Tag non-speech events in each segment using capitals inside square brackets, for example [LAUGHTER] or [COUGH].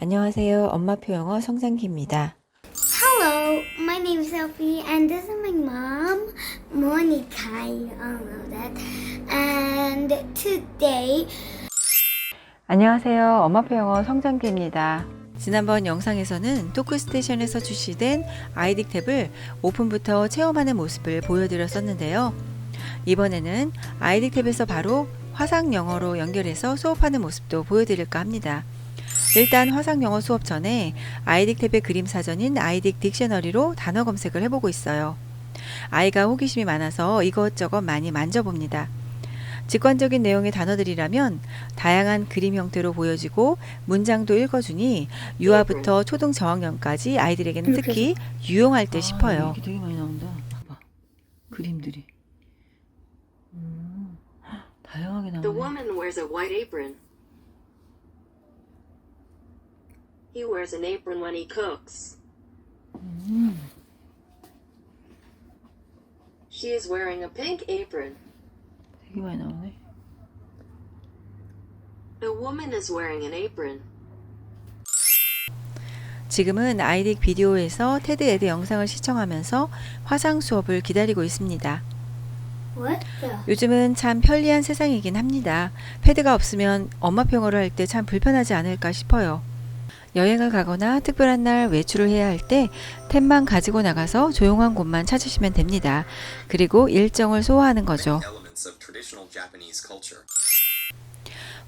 안녕하세요. 엄마표 영어 성장기입니다. Hello, my name is Sophie, and this is my mom, Monica. You all know that. And today, 안녕하세요. 엄마표 영어 성장기입니다. 지난번 영상에서는 토크스테이션에서 출시된 아이딕 탭을 오픈부터 체험하는 모습을 보여드렸었는데요. 이번에는 아이딕 탭에서 바로 화상 영어로 연결해서 수업하는 모습도 보여드릴까 합니다. 일단 화상 영어 수업 전에 아이딕 탭의 그림 사전인 아이딕 딕셔너리로 단어 검색을 해보고 있어요. 아이가 호기심이 많아서 이것저것 많이 만져봅니다. 직관적인 내용의 단어들이라면 다양한 그림 형태로 보여지고 문장도 읽어주니 유아부터 초등 저학년까지 아이들에게는 특히 유용할 듯 싶어요. 이게 되게 많이 나온다. 봐봐. 그림들이. 음, 다양하게 The 나오네. woman wears a white apron. He wears an apron when he cooks. 음, She is wearing a pink apron. 되게 많이 나오네. The woman is wearing an apron. 지금은 아이딕 비디오에서 테드 에드 영상을 시청하면서 화상 수업을 기다리고 있습니다. 요즘은 참 편리한 세상이긴 합니다. 패드가 없으면 엄마 평어를 할 때 참 불편하지 않을까 싶어요. 여행을 가거나 특별한 날 외출을 해야 할때 탭만 가지고 나가서 조용한 곳만 찾으시면 됩니다. 그리고 일정을 소화하는 거죠.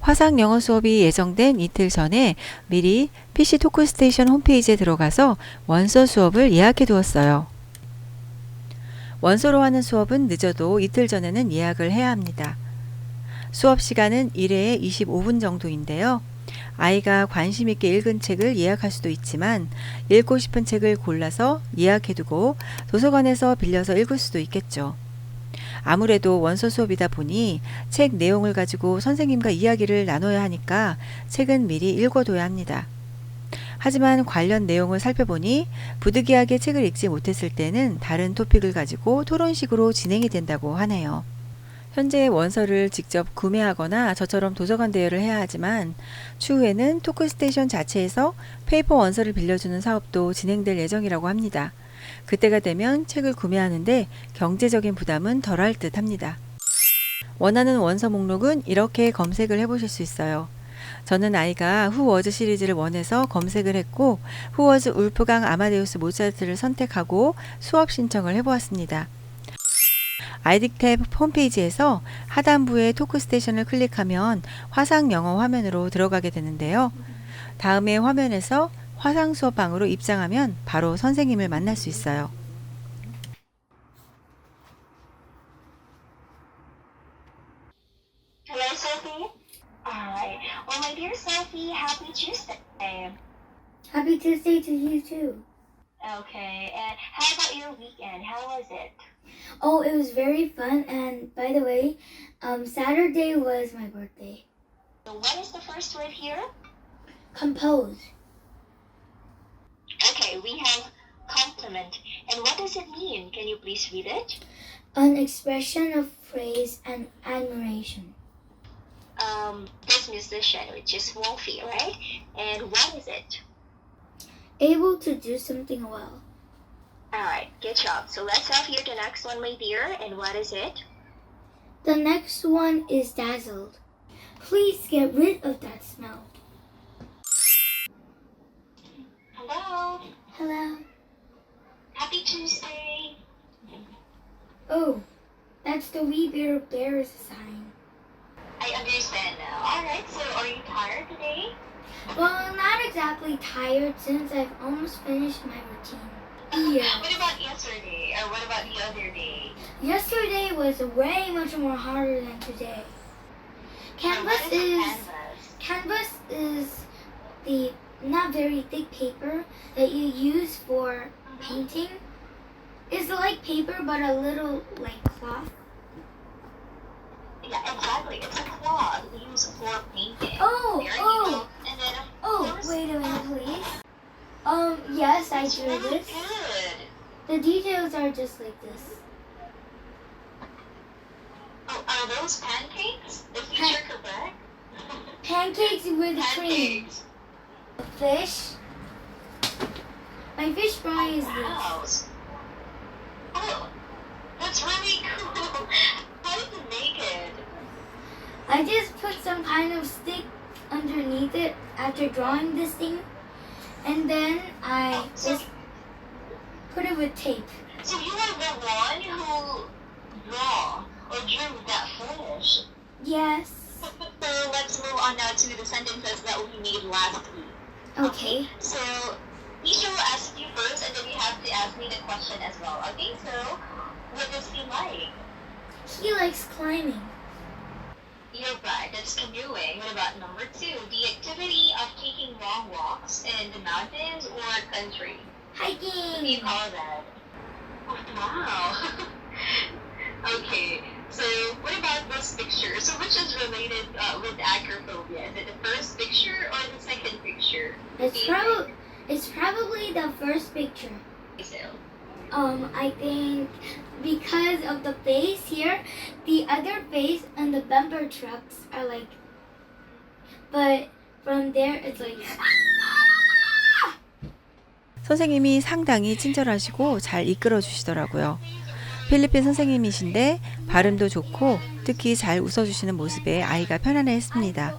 화상 영어 수업이 예정된 이틀 전에 미리 PC 토크 스테이션 홈페이지에 들어가서 원서 수업을 예약해 두었어요. 원서로 하는 수업은 늦어도 이틀 전에는 예약을 해야 합니다. 수업 시간은 1회에 25분 정도인데요. 아이가 관심 있게 읽은 책을 예약할 수도 있지만 읽고 싶은 책을 골라서 예약해 두고 도서관에서 빌려서 읽을 수도 있겠죠. 아무래도 원서 수업이다 보니 책 내용을 가지고 선생님과 이야기를 나눠야 하니까 책은 미리 읽어둬야 합니다. 하지만 관련 내용을 살펴보니 부득이하게 책을 읽지 못했을 때는 다른 토픽을 가지고 토론식으로 진행이 된다고 하네요. 현재 원서를 직접 구매하거나 저처럼 도서관 대여를 해야 하지만 추후에는 토크스테이션 자체에서 페이퍼 원서를 빌려주는 사업도 진행될 예정이라고 합니다. 그때가 되면 책을 구매하는데 경제적인 부담은 덜할 듯 합니다. 원하는 원서 목록은 이렇게 검색을 해보실 수 있어요. 저는 아이가 후워즈 시리즈를 원해서 검색을 했고 후워즈 울프강 아마데우스 모차르트를 선택하고 수업 신청을 해보았습니다. 아이딕 탭 홈페이지에서 하단부의 토크 스테이션을 클릭하면 화상 영어 화면으로 들어가게 되는데요. 다음에 화면에서 화상 수업방으로 입장하면 바로 선생님을 만날 수 있어요. Hello, Sophie. Alright. Well, my dear Sophie, happy Tuesday. Happy Tuesday to you too. Okay, and how about your weekend? How was it? Oh, it was very fun, and by the way, um, Saturday was my birthday. So, what is the first word here? Compose. Okay, we have compliment. And what does it mean? Can you please read it? An expression of praise and admiration. Um, this musician, which is Wolfie, right? And what is it? Able to do something well. Alright, good job. So, let's have here the next one, my dear. And what is it? The next one is dazzled. Please get rid of that smell. Hello. Hello. Happy Tuesday. Oh, that's the wee bear bear's sign. I understand now. Alright, so are you tired today? Well, not exactly tired since I've almost finished my routine. [LAUGHS] Yeah. What about yesterday? Or what about the other day? Yesterday was way much more harder than today. Canvas is canvas? canvas is the not very thick paper that you use for mm-hmm. painting. It's like paper but a little like cloth. Yeah, exactly. It's a cloth we use for painting. Oh, there you oh. go. And then of Oh, course, wait a minute, please. Um, yes, I it's do really this. good. The details are just like this. Oh, are those pancakes? [LAUGHS] The future correct? Pancakes with cream. A fish. My fish fry is oh, this. Wow. Oh, that's really [LAUGHS] cool. How did you make it? I just put some kind of stick underneath it after drawing this thing, and then I just put it with tape. So you are the one who draw or drew that fish. Yes. [LAUGHS] So let's move on now to the sentences that we made last week. Okay. So Nisha will ask you first, and then you have to ask me the question as well. Okay, so what does he like? He likes climbing. You're right, that's canoeing. What about number two? The activity of taking long walks in the mountains or country. Hiking. What do you call that? Oh, wow. [LAUGHS] okay, so what about this picture? So which is related uh, with acrophobia? Is it the first picture or the second picture? It's probably it's probably the first picture. So, Um, I think because of the face here, the other face and the bumper trucks are like, but from there it's like. [LAUGHS] 선생님이 상당히 친절하시고 잘 이끌어 주시더라고요. 필리핀 선생님이신데 발음도 좋고 특히 잘 웃어 주시는 모습에 아이가 편안해 했습니다.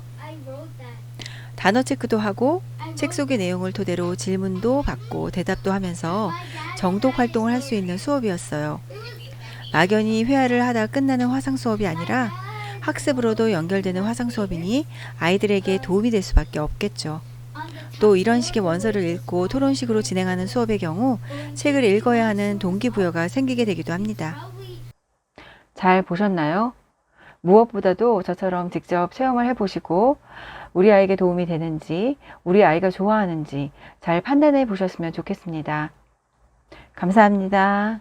단어 체크도 하고 책 속의 내용을 토대로 질문도 받고 대답도 하면서 정독 활동을 할 수 있는 수업이었어요. 막연히 회화를 하다 끝나는 화상 수업이 아니라 학습으로도 연결되는 화상 수업이니 아이들에게 도움이 될 수밖에 없겠죠. 또 이런 식의 원서를 읽고 토론식으로 진행하는 수업의 경우 책을 읽어야 하는 동기부여가 생기게 되기도 합니다. 잘 보셨나요? 무엇보다도 저처럼 직접 체험을 해보시고 우리 아이에게 도움이 되는지, 우리 아이가 좋아하는지 잘 판단해 보셨으면 좋겠습니다. 감사합니다.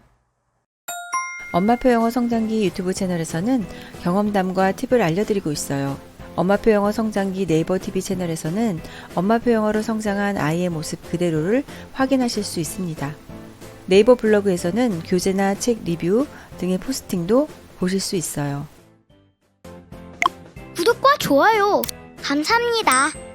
엄마표 영어 성장기 유튜브 채널에서는 경험담과 팁을 알려드리고 있어요. 엄마표 영어 성장기 네이버 TV 채널에서는 엄마표 영어로 성장한 아이의 모습 그대로를 확인하실 수 있습니다. 네이버 블로그에서는 교재나 책 리뷰 등의 포스팅도 보실 수 있어요. 구독과 좋아요 감사합니다.